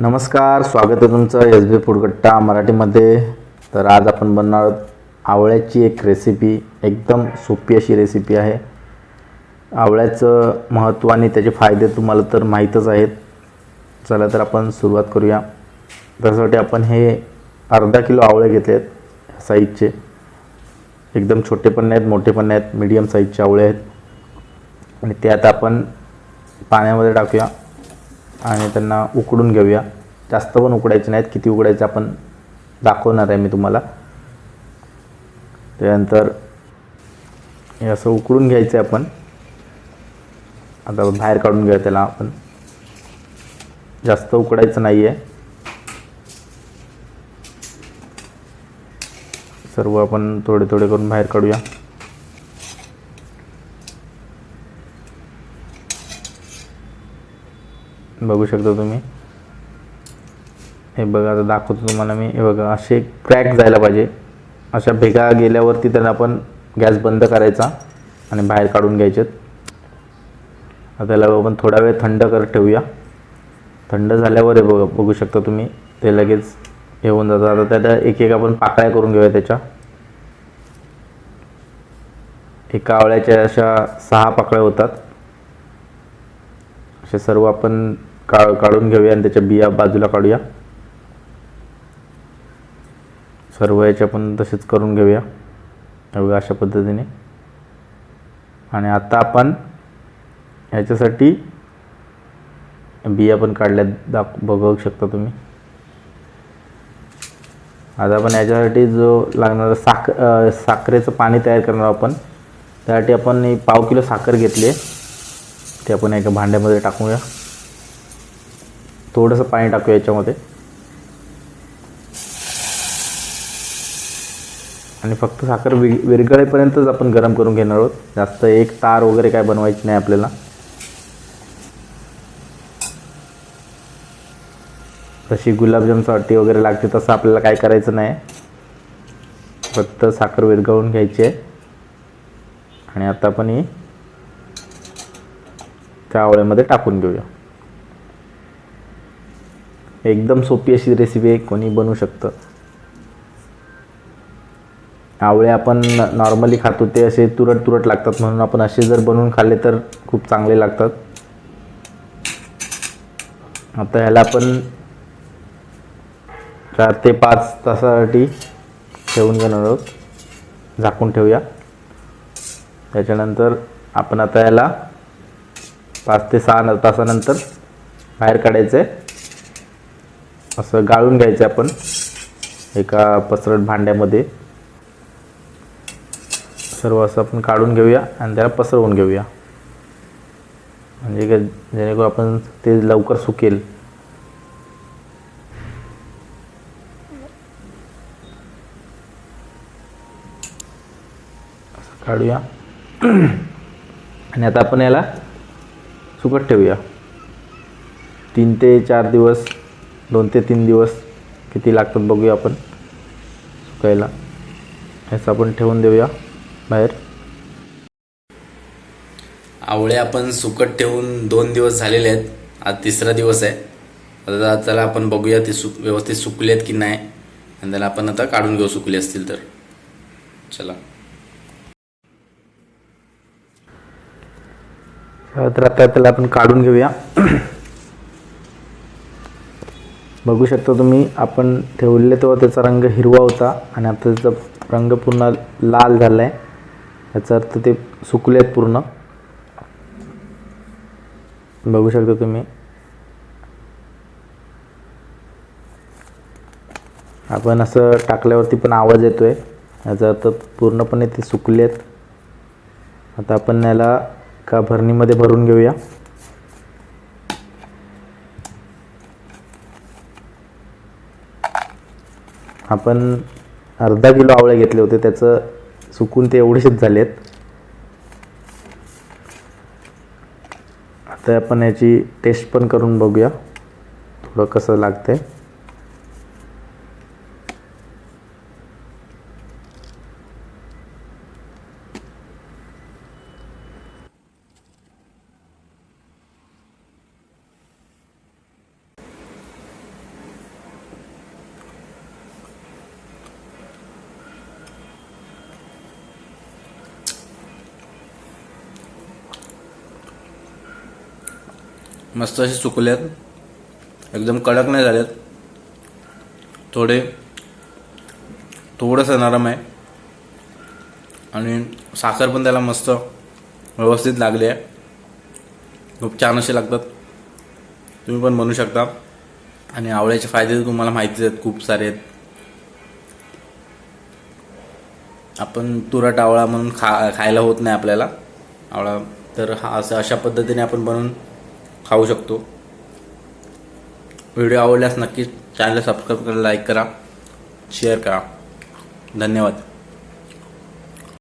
नमस्कार स्वागत आहे तुमचं एस बी फुडकट्टा मराठीमध्ये. तर आज आपण बनणार आहोत आवळ्याची एक रेसिपी एकदम सोपी अशी रेसिपी आहे. आवळ्याचं महत्त्व आणि त्याचे फायदे तुम्हाला तर माहीतच आहेत. चला तर आपण सुरुवात करूया. त्यासाठी आपण हे अर्धा किलो आवळे घेतले आहेत साईजचे एकदम छोटे पण नाहीत मोठे पण नाहीत मीडियम साईजचे आवळे आहेत. आणि ते आता आपण पाण्यामध्ये टाकूया. आणि त्यांना उकडून घेऊया. जास्त पण उकडायचे नाहीत. किती उकडायचे आपण दाखवणार आहे मी तुम्हाला. त्यानंतर हे असं उकडून घ्यायचं आहे आपण. आता बाहेर काढून घेऊया त्याला आपण. जास्त उकडायचं नाही आहे सर्व आपण थोडे थोडे करून बाहेर काढूया. बघू शकता तुम्ही. हे बघा आता दाखवतो तुम्हाला मी. हे बघा असे क्रॅक जायला पाहिजे. अशा भेगा गेल्यावरती त्यांना आपण गॅस बंद करायचा आणि बाहेर काढून घ्यायचेत त्याला आपण थोडा वेळ थंड करत ठेवूया. थंड झाल्यावर हे बघा बघू शकता तुम्ही. ते लगेच हे होऊन जातं. आता त्याला एक एक आपण पाकळ्या करून घेऊया त्याच्या. एका आवळ्याच्या अशा सहा पाकळ्या होतात. असे सर्व आपण का काढून घेऊया आणि त्याच्या बिया बाजूला काढूया. सर्व याचे आपण तसेच करून घेऊया. एवढ्या अशा पद्धतीने. आणि आता आपण ह्याच्यासाठी बिया पण काढल्यात दाख बघू शकता तुम्ही. आता आपण याच्यासाठी जो लागणारा साख साखरेचं पाणी तयार करणार आहोत आपण त्यासाठी आपण पाव किलो साखर घेतली आहे. ते आपण एका भांड्यामध्ये टाकूया. थोडंसं पाणी टाकूया याच्यामध्ये. आणि फक्त साखर वि विरघळेपर्यंतच आपण गरम करून घेणार आहोत. जास्त एक तार वगैरे काय बनवायची नाही आपल्याला. तशी गुलाबजामसाठी वगैरे लागते तसं आपल्याला काय करायचं नाही. फक्त साखर विरघळून घ्यायची आहे. आणि आता आपण ही त्या आवळ्यामध्ये टाकून घेऊया. एकदम सोपी अशी रेसिपी आहे कोणी बनवू शकतं. आवळे आपण नॉर्मली खातो ते असे तुरट तुरट लागतात म्हणून आपण असे जर बनवून खाल्ले तर खूप चांगले लागतात. आता ह्याला आपण चार ते पाच तासासाठी ठेवून घेणार आहोत. झाकून ठेवूया. त्याच्यानंतर आपण आता याला पाच ते सहा तासानंतर बाहेर काढायचं आहे असं गाळून घ्यायचं आपण एका पसरट भांड्यामध्ये. सर्व असं आपण काढून घेऊया आणि त्याला पसरवून घेऊया. म्हणजे काय जेणेकरून आपण ते लवकर सुकेल. असं काढूया. आणि आता आपण याला सुकत ठेवूया. तीन ते चार दिवस दोन ते तीन दिवस किती लागतात बघूया आपण. सुकायला. असं आपण ठेवून देऊया बाहेर. आवळे आपण सुकट ठेवून दोन दिवस झालेले आहेत. आज तिसरा दिवस आहे. आता त्याला आपण बघूया ते सुक व्यवस्थित सुकले आहेत की नाही. आणि त्याला आपण आता काढून घेऊ सुकले असतील तर. चला. तर आता त्याला आपण काढून घेऊया. बघू शकता तुम्ही आपण ठेवले तेव्हा त्याचा रंग हिरवा होता आणि आता त्याचा रंग पूर्ण लाल झाला आहे याचा अर्थ ते सुकले आहेत पूर्ण. बघू शकता तुम्ही. आपण असं टाकल्यावरती पण आवाज येतोय. याचा अर्थ पूर्णपणे ते सुकले आहेत आता आपण याला का भरणीमध्ये भरून घेऊया. आपण अर्धा किलो आवळे घेतले होते त्याचं सुकून ते एवढेसेच झालेत. आता आपण याची टेस्ट पण करून बघूया थोडं कसं लागतंय. मस्त असे सुकल्यात एकदम कडक नाही झालेत. थोडे थोडंसं नरम आहे. आणि साखर पण त्याला मस्त व्यवस्थित लागली आहे. खूप छान असे लागतात. तुम्ही पण बनवू शकता. आणि आवळ्याचे फायदे तर तुम्हाला माहितीच आहेत खूप सारे आहेत. आपण तुरट आवळा म्हणून खा खायला होत नाही आपल्याला. आवळा तर हा असं अशा पद्धतीने आपण बनवून खाऊ शकतो. व्हिडिओ आवडल्यास नक्कीच चॅनलला सबस्क्राईब करा लाईक करा शेअर करा. धन्यवाद.